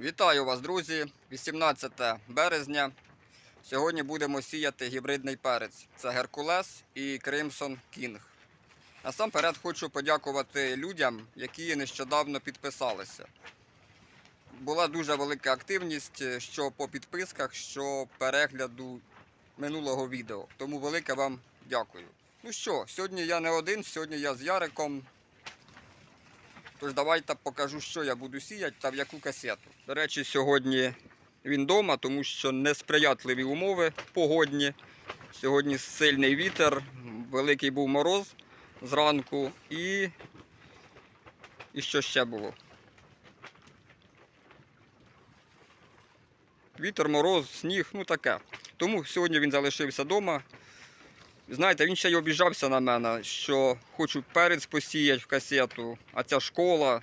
Вітаю вас, друзі! 18 березня. Сьогодні будемо сіяти гібридний перець. Це Геркулес і Кримсон Кінг. Насамперед хочу подякувати людям, які нещодавно підписалися. Була дуже велика активність що по підписках, що перегляду минулого відео. Тому велике вам дякую. Ну що, сьогодні я не один, сьогодні я з Яриком. Тож давайте покажу, що я буду сіяти та в яку касету. До речі, сьогодні він вдома, тому що несприятливі умови погодні. Сьогодні сильний вітер, великий був мороз зранку і, і що ще було? Вітер, мороз, сніг, ну таке. Тому сьогодні він залишився вдома. Знаєте, він ще й обіжався на мене, що хочу перець посіяти в касету, а ця школа.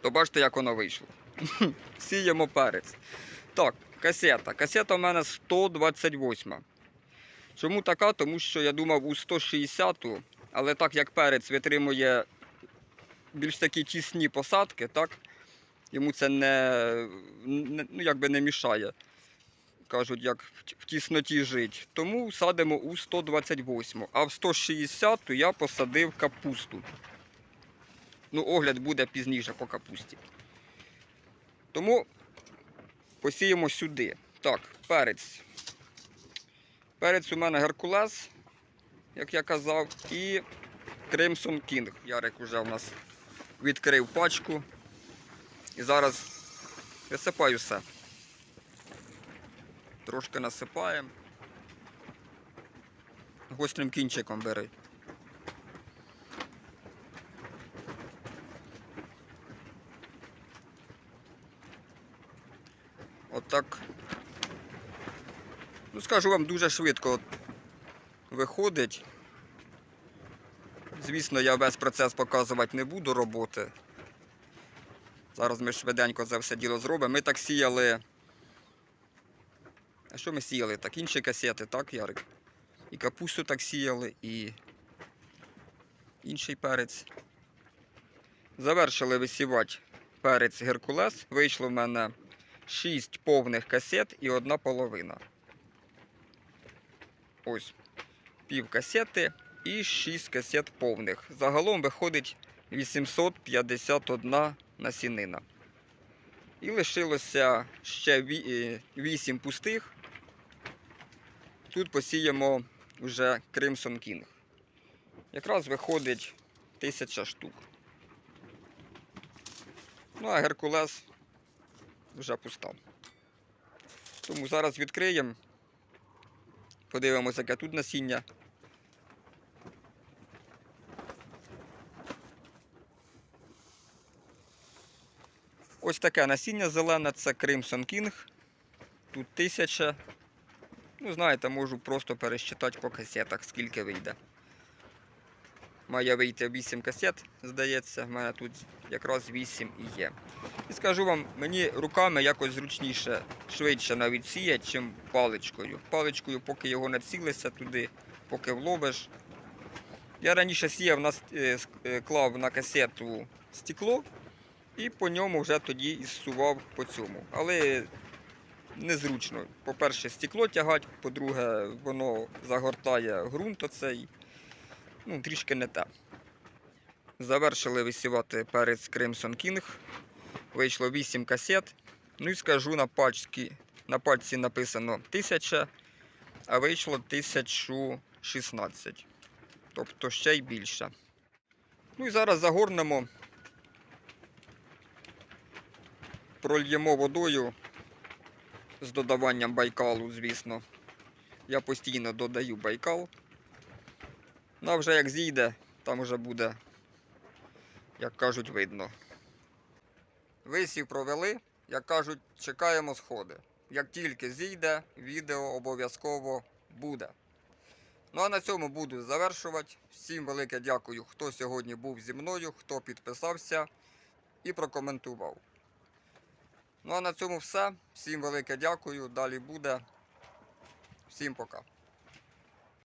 То бачите, як воно вийшло. Сіємо перець. Так, касета. Касета в мене 128. Чому така? Тому що я думав у 160, але так як перець витримує більш такі тісні посадки, так? Йому це не, не, ну, якби не мішає кажуть, як в тісноті жить. Тому садимо у 128. А в 160 я посадив капусту. Ну, огляд буде пізніше по капусті. Тому посіємо сюди. Так, перець. Перець у мене Геркулес, як я казав, і Кримсон Кінг. Ярик уже у нас відкрив пачку. І зараз висипаю все. Трошки насипаємо. Гострим кінчиком бери. Отак. Ну, скажу вам, дуже швидко виходить. Звісно, я весь процес показувати не буду роботи. Зараз ми швиденько це все діло зробимо. Ми так сіяли. А що ми сіяли? Так, інші касети, так, Ярик? І капусту так сіяли, і інший перець. Завершили висівати перець Геркулес. Вийшло в мене 6 повних касет і одна половина. Ось пів касети і 6 касет повних. Загалом виходить 851 насінина. І лишилося ще 8 пустих. Тут посіємо вже Crimson King. Якраз виходить 1000 штук. Ну а Геркулес вже пуста. Тому зараз відкриємо. Подивимося, яке тут насіння. Ось таке насіння зелене, це Crimson King. Тут тисяча. Ну, знаєте, можу просто пересчитати по касетах, скільки вийде. Має вийти 8 касет, здається, в мене тут якраз 8 і є. І скажу вам, мені руками якось зручніше, швидше навіть сіять, чим паличкою. Паличкою, поки його не цілися туди, поки вловиш. Я раніше сіяв, на, е, е, клав на касету стекло і по ньому вже тоді і зсував по цьому. Але незручно. По-перше, стекло тягать, по-друге, воно загортає ґрунт оцей. Ну, трішки не те. Завершили висівати перець Crimson King. Вийшло 8 касет. Ну і скажу, на пачці, на пачці написано 1000, а вийшло 1016. Тобто ще й більше. Ну і зараз загорнемо, прольємо водою з додаванням байкалу, звісно. Я постійно додаю байкал. Ну а вже як зійде, там вже буде, як кажуть, видно. Висів провели, як кажуть, чекаємо сходи. Як тільки зійде, відео обов'язково буде. Ну а на цьому буду завершувати. Всім велике дякую, хто сьогодні був зі мною, хто підписався і прокоментував. Ну а на цьому все. Всім велике дякую. Далі буде. Всім пока.